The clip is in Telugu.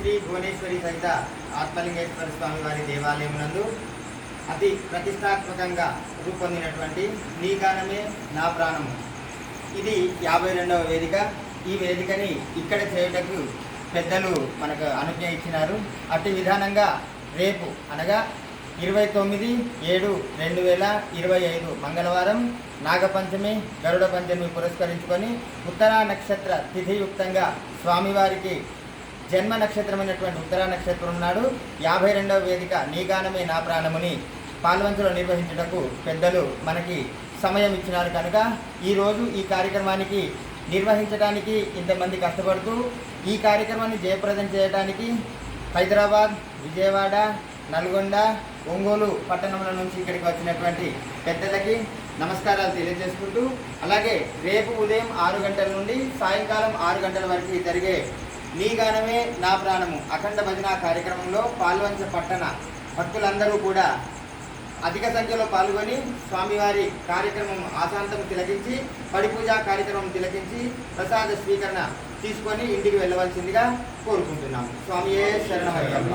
శ్రీ భువనేశ్వరి సహిత ఆత్మలింగేశ్వర స్వామి వారి దేవాలయం నందు అతి ప్రతిష్టాత్మకంగా రూపొందినటువంటి నీ గానమే నా ప్రాణము ఇది యాభై రెండవ వేదిక. ఈ వేదికని ఇక్కడ చేయుటకు పెద్దలు మనకు అనుజ్ఞ ఇచ్చినారు. అట్టి విధానంగా రేపు అనగా ఇరవై తొమ్మిది ఏడు రెండు వేల ఇరవై ఐదు మంగళవారం నాగపంచమి గరుడ పంచమి పురస్కరించుకొని ఉత్తరా నక్షత్ర తిథియుక్తంగా స్వామివారికి జన్మ నక్షత్రమైనటువంటి ఉత్తరా నక్షత్రం నాడు యాభై రెండవ వేదిక నీగానమే నా ప్రాణముని పాల్వంచలో నిర్వహించుటకు పెద్దలు మనకి సమయం ఇచ్చినారు కనుక ఈరోజు ఈ కార్యక్రమానికి నిర్వహించడానికి ఇంతమంది కష్టపడుతూ ఈ కార్యక్రమాన్ని జయప్రదం చేయడానికి హైదరాబాద్ విజయవాడ నల్గొండ ఒంగోలు పట్టణముల నుంచి ఇక్కడికి వచ్చినటువంటి పెద్దలకి నమస్కారాలు తెలియజేసుకుంటూ అలాగే రేపు ఉదయం ఆరు గంటల నుండి సాయంకాలం ఆరు గంటల వరకు జరిగే నీ గానమే నా ప్రాణము. అఖండ భజన కార్యక్రమంలో పాల్వంచ పట్టణ భక్తులందరూ కూడా అధిక సంఖ్యలో పాల్గొని స్వామివారి కార్యక్రమం ఆశాంతం తిలకించి పడిపూజా కార్యక్రమం తిలకించి ప్రసాద స్వీకరణ తీసుకొని ఇంటికి వెళ్ళవలసిందిగా కోరుకుంటున్నాము. స్వామియే శరణమయ్యప్ప.